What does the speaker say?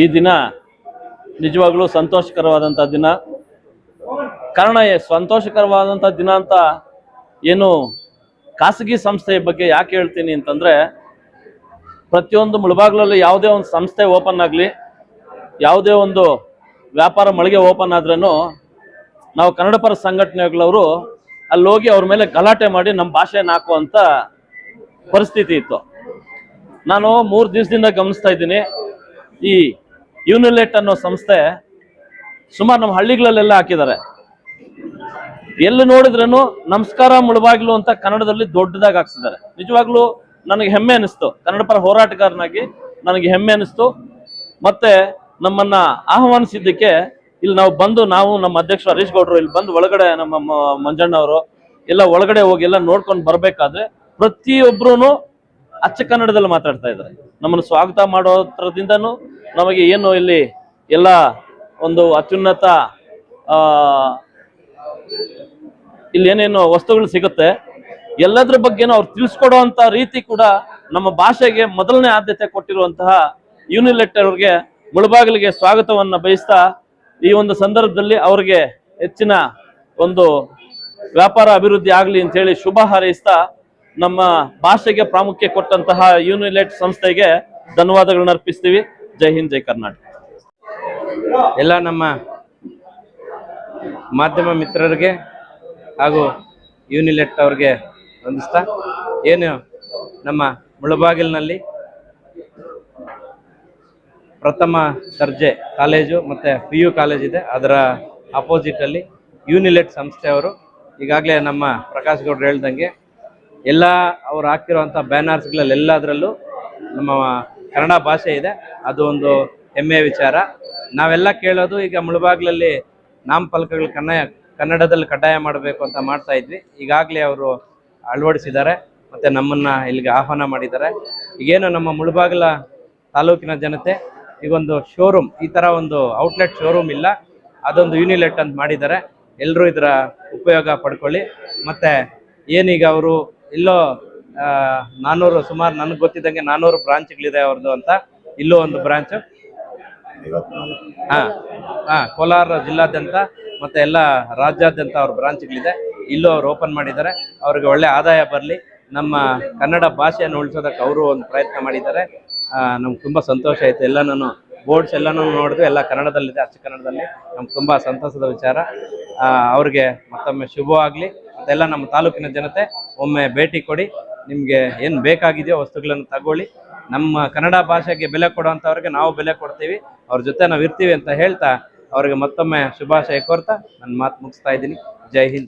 ಈ ದಿನ ನಿಜವಾಗ್ಲೂ ಸಂತೋಷಕರವಾದಂಥ ದಿನ. ಕಾರಣ ಸಂತೋಷಕರವಾದಂಥ ದಿನ ಅಂತ ಏನು ಖಾಸಗಿ ಸಂಸ್ಥೆಯ ಬಗ್ಗೆ ಯಾಕೆ ಹೇಳ್ತೀನಿ ಅಂತಂದರೆ, ಪ್ರತಿಯೊಂದು ಮುಳಬಾಗ್ಲಲ್ಲಿ ಯಾವುದೇ ಒಂದು ಸಂಸ್ಥೆ ಓಪನ್ ಆಗಲಿ, ಯಾವುದೇ ಒಂದು ವ್ಯಾಪಾರ ಮಳಿಗೆ ಓಪನ್ ಆದ್ರೂ ನಾವು ಕನ್ನಡ ಪರ ಸಂಘಟನೆಗಳವರು ಅಲ್ಲಿ ಹೋಗಿ ಅವ್ರ ಮೇಲೆ ಗಲಾಟೆ ಮಾಡಿ ನಮ್ಮ ಭಾಷೆನ ಹಾಕುವಂತ ಪರಿಸ್ಥಿತಿ ಇತ್ತು. ನಾನು ಮೂರು ದಿವಸದಿಂದ ಗಮನಿಸ್ತಾ ಇದ್ದೀನಿ. ಈ ಯೂನಿಲೆಟ್ ಅನ್ನೋ ಸಂಸ್ಥೆ ಸುಮಾರು ನಮ್ಮ ಹಳ್ಳಿಗಳಲ್ಲೆಲ್ಲ ಹಾಕಿದ್ದಾರೆ. ಎಲ್ಲಿ ನೋಡಿದ್ರೂ ನಮಸ್ಕಾರ ಮುಳುಬಾಗಿಲು ಅಂತ ಕನ್ನಡದಲ್ಲಿ ದೊಡ್ಡದಾಗಿ ಹಾಕ್ಸಿದ್ದಾರೆ. ನಿಜವಾಗ್ಲೂ ನನಗೆ ಹೆಮ್ಮೆ ಅನಿಸ್ತು. ಕನ್ನಡ ಪರ ಹೋರಾಟಗಾರನಾಗಿ ನನಗೆ ಹೆಮ್ಮೆ ಅನಿಸ್ತು. ಮತ್ತೆ ನಮ್ಮನ್ನ ಆಹ್ವಾನಿಸಿದ್ದಕ್ಕೆ ಇಲ್ಲಿ ನಾವು ಬಂದು ನಾವು ನಮ್ಮ ಅಧ್ಯಕ್ಷ ಹರೀಶ್ ಗೌಡ್ರು ಇಲ್ಲಿ ಬಂದು ಒಳಗಡೆ ನಮ್ಮ ಮಂಜಣ್ಣವರು ಎಲ್ಲ ಒಳಗಡೆ ಹೋಗಿ ಎಲ್ಲ ನೋಡ್ಕೊಂಡು ಬರ್ಬೇಕಾದ್ರೆ ಪ್ರತಿಯೊಬ್ರು ಅಚ್ಚ ಕನ್ನಡದಲ್ಲಿ ಮಾತಾಡ್ತಾ ಇದ್ದಾರೆ. ನಮ್ಮನ್ನು ಸ್ವಾಗತ ಮಾಡೋದ್ರದಿಂದನೂ ನಮಗೆ ಏನು ಇಲ್ಲಿ ಎಲ್ಲ ಒಂದು ಅತ್ಯುನ್ನತ ಇಲ್ಲಿ ಏನೇನು ವಸ್ತುಗಳು ಸಿಗುತ್ತೆ. ಎಲ್ಲದ್ರ ಬಗ್ಗೆನೂ ಅವ್ರು ತಿಳಿಸ್ಕೊಡುವಂತ ರೀತಿ ಕೂಡ ನಮ್ಮ ಭಾಷೆಗೆ ಮೊದಲನೇ ಆದ್ಯತೆ ಕೊಟ್ಟಿರುವಂತಹ ಯೂನಿಲೆಟ್ ಅವ್ರಿಗೆ ಮುಳಬಾಗಿಲಿಗೆ ಸ್ವಾಗತವನ್ನ ಬಯಸ್ತಾ ಈ ಒಂದು ಸಂದರ್ಭದಲ್ಲಿ ಅವ್ರಿಗೆ ಹೆಚ್ಚಿನ ಒಂದು ವ್ಯಾಪಾರ ಅಭಿವೃದ್ಧಿ ಆಗಲಿ ಅಂತ ಹೇಳಿ ಶುಭ ಹಾರೈಸ್ತಾ ನಮ್ಮ ಭಾಷೆಗೆ ಪ್ರಾಮುಖ್ಯ ಕೊಟ್ಟಂತಹ ಯೂನಿಲೆಟ್ ಸಂಸ್ಥೆಗೆ ಧನ್ಯವಾದಗಳನ್ನ ಅರ್ಪಿಸ್ತೀವಿ. ಜೈ ಹಿಂದ್, ಜೈ ಕರ್ನಾಟಕ. ಎಲ್ಲ ನಮ್ಮ ಮಾಧ್ಯಮ ಮಿತ್ರರಿಗೆ ಹಾಗೂ ಯೂನಿಲೆಟ್ ಅವ್ರಿಗೆ ವಂದಿಸ್ತಾ, ಏನು ನಮ್ಮ ಮುಳಬಾಗಿಲಿನಲ್ಲಿ ಪ್ರಥಮ ದರ್ಜೆ ಕಾಲೇಜು ಮತ್ತು ಪಿ ಯು ಕಾಲೇಜ್ ಇದೆ. ಅದರ ಅಪೋಸಿಟಲ್ಲಿ ಯೂನಿಲೆಟ್ ಸಂಸ್ಥೆಯವರು ಈಗಾಗಲೇ ನಮ್ಮ ಪ್ರಕಾಶ್ ಗೌಡ್ರು ಹೇಳ್ದಂಗೆ ಎಲ್ಲ ಅವ್ರು ಹಾಕಿರುವಂಥ ಬ್ಯಾನರ್ಸ್ಗಳಲ್ಲಿ ಎಲ್ಲದರಲ್ಲೂ ನಮ್ಮ ಕನ್ನಡ ಭಾಷೆ ಇದೆ, ಅದು ಒಂದು ಹೆಮ್ಮೆಯ ವಿಚಾರ. ನಾವೆಲ್ಲ ಕೇಳೋದು ಈಗ ಮುಳಬಾಗ್ಲಲ್ಲಿ ನಾಮ ಫಲಕಗಳು ಕನ್ನ, ಕನ್ನಡದಲ್ಲಿ ಕಡ್ಡಾಯ ಮಾಡಬೇಕು ಅಂತ ಮಾಡ್ತಾ ಇದ್ವಿ. ಈಗಾಗಲೇ ಅವರು ಅಳವಡಿಸಿದ್ದಾರೆ ಮತ್ತು ನಮ್ಮನ್ನು ಇಲ್ಲಿಗೆ ಆಹ್ವಾನ ಮಾಡಿದ್ದಾರೆ. ಈಗೇನು ನಮ್ಮ ಮುಳಬಾಗ್ಲ ತಾಲೂಕಿನ ಜನತೆ ಈಗೊಂದು ಶೋರೂಮ್ ಈ ಥರ ಒಂದು ಔಟ್ಲೆಟ್ ಶೋರೂಮ್ ಇಲ್ಲ. ಅದೊಂದು ಯೂನಿಲೆಟ್ ಅಂತ ಮಾಡಿದ್ದಾರೆ. ಎಲ್ಲರೂ ಇದರ ಉಪಯೋಗ ಪಡ್ಕೊಳ್ಳಿ. ಮತ್ತು ಏನೀಗ ಅವರು ಇಲ್ಲೋ ಆ, ನಾನ್ನೂರು ಸುಮಾರು ನನಗೆ ಗೊತ್ತಿದ್ದಂಗೆ ನಾನ್ನೂರು ಬ್ರಾಂಚ್ಗಳಿದೆ ಅವ್ರದ್ದು ಅಂತ ಇಲ್ಲೂ ಒಂದು ಬ್ರಾಂಚ್. ಹಾ ಹಾ ಕೋಲಾರ ಜಿಲ್ಲಾದ್ಯಂತ ಮತ್ತೆ ಎಲ್ಲ ರಾಜ್ಯಾದ್ಯಂತ ಅವ್ರ ಬ್ರಾಂಚ್ಗಳಿದೆ. ಇಲ್ಲೂ ಅವ್ರು ಓಪನ್ ಮಾಡಿದ್ದಾರೆ. ಅವ್ರಿಗೆ ಒಳ್ಳೆ ಆದಾಯ ಬರಲಿ. ನಮ್ಮ ಕನ್ನಡ ಭಾಷೆಯನ್ನು ಉಳಿಸೋದಕ್ಕೆ ಅವರು ಒಂದು ಪ್ರಯತ್ನ ಮಾಡಿದ್ದಾರೆ. ನಮ್ಗೆ ತುಂಬ ಸಂತೋಷ ಆಯಿತು. ಎಲ್ಲ ನಾನು ಬೋರ್ಡ್ಸ್ ಎಲ್ಲನೂ ನೋಡಿದ್ವಿ ಎಲ್ಲ ಕನ್ನಡದಲ್ಲಿದೆ ಅಚ್ಚ ಕನ್ನಡದಲ್ಲಿ. ನಮ್ಗೆ ತುಂಬ ಸಂತಸದ ವಿಚಾರ. ಅವ್ರಿಗೆ ಮತ್ತೊಮ್ಮೆ ಶುಭವಾಗಲಿ. ಮತ್ತೆಲ್ಲ ನಮ್ಮ ತಾಲೂಕಿನ ಜನತೆ ಒಮ್ಮೆ ಭೇಟಿ ಕೊಡಿ. ನಿಮಗೆ ಏನು ಬೇಕಾಗಿದೆಯೋ ವಸ್ತುಗಳನ್ನು ತಗೊಳ್ಳಿ. ನಮ್ಮ ಕನ್ನಡ ಭಾಷೆಗೆ ಬೆಲೆ ಕೊಡುವಂಥವ್ರಿಗೆ ನಾವು ಬೆಲೆ ಕೊಡ್ತೀವಿ. ಅವ್ರ ಜೊತೆ ನಾವು ಇರ್ತೀವಿ ಅಂತ ಹೇಳ್ತಾ ಅವ್ರಿಗೆ ಮತ್ತೊಮ್ಮೆ ಶುಭಾಶಯ ಕೋರ್ತಾ. ನನ್ನ ಮಾತು ಮುಗಿಸ್ತಾ ಇದ್ದೀನಿ. ಜೈ ಹಿಂದ್.